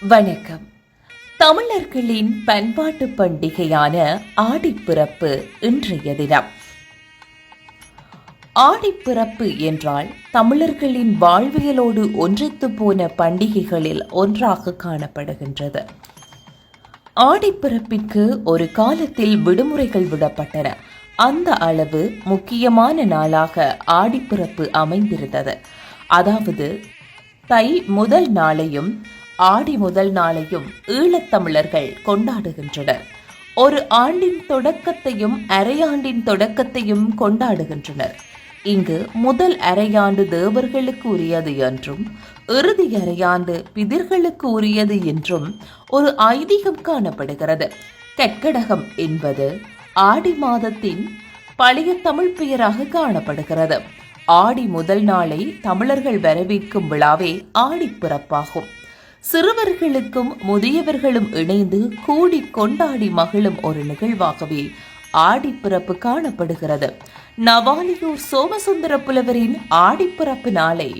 வணக்கம். தமிழர்களின் பண்பாட்டு பண்டிகையான ஆடிப்பிறப்பு இன்றைய தினம். ஆடிப்பிறப்பு என்றால் தமிழர்களின் வாழ்வியலோடு ஒன்றித்து போன பண்டிகைகளில் ஒன்றாக காணப்படுகின்றது. ஆடிப்பிறப்பிற்கு ஒரு காலத்தில் விடுமுறைகள் விடப்பட்டன. அந்த அளவு முக்கியமான நாளாக ஆடிப்பிறப்பு அமைந்திருந்தது. அதாவது தை முதல் நாளையும் ஆடி முதல் நாளையும் ஈழத்தமிழர்கள் கொண்டாடுகின்றனர். ஒரு ஆண்டின் தொடக்கத்தையும் அரையாண்டின் தொடக்கத்தையும் கொண்டாடுகின்றனர். இங்கு முதல் அரையாண்டு தேவர்களுக்கு உரியது என்றும் இறுதி அரையாண்டு பிதிர்களுக்கு உரியது என்றும் ஒரு ஐதீகம் காணப்படுகிறது. கற்கடகம் என்பது ஆடி மாதத்தின் பழைய தமிழ் பெயராக காணப்படுகிறது. ஆடி முதல் நாளை தமிழர்கள் வரவேற்கும் விழாவே ஆடிப்பிறப்பாகும் சிறுவர்களுக்கும் முதியவர்களும் இணைந்து கூடி கொண்டாடி மகிழும் ஒரு நிகழ்வாகவே ஆடிப்பிறப்பு காணப்படுகிறது. நவாலியூர் சோமசுந்தர புலவரின் ஆடிப்பிறப்பு நாளை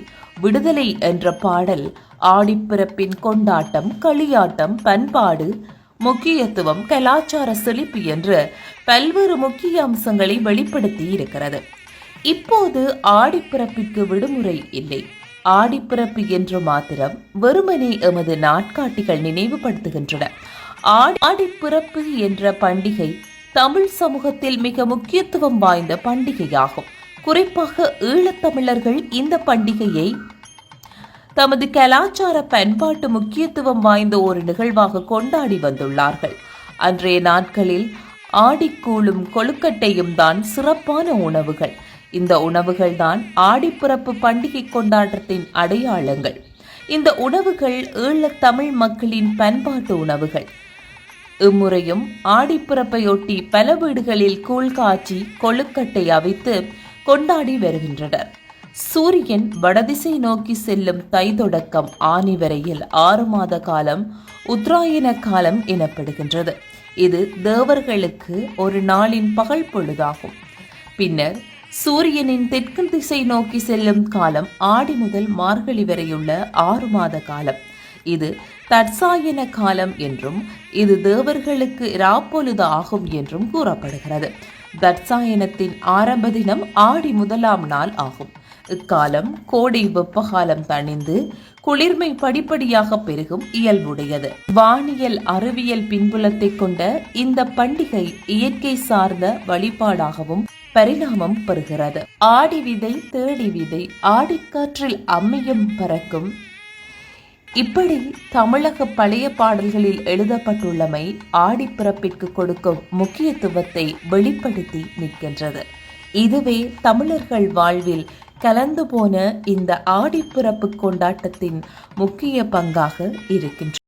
விடுதலை என்ற பாடல் ஆடிப்பிறப்பின் கொண்டாட்டம் களியாட்டம் பண்பாடு முக்கியத்துவம் கலாச்சார செழிப்பு என்று பல்வேறு முக்கிய அம்சங்களை வெளிப்படுத்தி இருக்கிறது இப்போது ஆடிப்பிறப்பிற்கு விடுமுறை இல்லை. ஆடிப்பிறப்பு என்று மாத்திரம் வெறுமனே எமது நாட்காட்டிகள் நினைவுபடுத்துகின்றன. ஆடிப்பிறப்பு என்ற பண்டிகை தமிழ் சமூகத்தில் மிக முக்கியத்துவம் வாய்ந்த பண்டிகையாகும். குறிப்பாக ஈழத்தமிழர்கள் இந்த பண்டிகையை தமது கலாச்சார பண்பாட்டு முக்கியத்துவம் வாய்ந்த ஒரு நிகழ்வாக கொண்டாடி வந்துள்ளார்கள். அன்றைய நாட்களில் ஆடிக்கூழும் கொழுக்கட்டையும் தான் சிறப்பான உணவுகள். இந்த உணவுகள்தான் ஆடிப்பிறப்பு பண்டிகை கொண்டாட்டத்தின் அடையாளங்கள். இந்த உணவுகள் ஈழத் தமிழ் மக்களின் பண்பாட்டு உணவுகள். இம்முறையும் ஆடிப்பிறப்பையொட்டி பல வீடுகளில் கூழ் காய்ச்சி கொழுக்கட்டை அவித்து கொண்டாடி வருகின்றனர். சூரியன் வடதிசை நோக்கி செல்லும் தை தொடக்கம் ஆனி வரையில் ஆறு மாத காலம் உத்தராயண காலம் எனப்படுகின்றது. இது தேவர்களுக்கு ஒரு நாளின் பகல் பொழுதாகும். பின்னர் சூரியனின் தெற்கு திசை நோக்கி செல்லும் காலம் ஆடி முதல் மார்கழி வரையுள்ள ஆறு மாத காலம். இது தற்சாயன காலம் என்றும் இது தேவர்களுக்கு ராப்பொழுது ஆகும் என்றும் கூறப்படுகிறது. தற்சாயனத்தின் ஆரம்ப தினம் ஆடி முதலாம் நாள் ஆகும். இக்காலம் கோடை வெப்பகாலம் தணிந்து குளிர்மை படிப்படியாக பெருகும் இயல்புடையது. வானியல் அறிவியல் பின்புலத்தை கொண்ட இந்த பண்டிகை இயற்கை சார்ந்த வழிபாடாகவும் பரிணாமம் பெறுகிறது. ஆடி விதை தேடி விதை ஆடிக்காற்றில் அம்மியும் பறக்கும். இப்படி தமிழக பழைய பாடல்களில் எழுதப்பட்டுள்ளமை ஆடிப்பிறப்பிற்கு கொடுக்கும் முக்கியத்துவத்தை வெளிப்படுத்தி நிற்கின்றது. இதுவே தமிழர்கள் வாழ்வில் கலந்து போன இந்த ஆடிப்பிறப்பு கொண்டாட்டத்தின் முக்கிய பங்காக இருக்கின்றது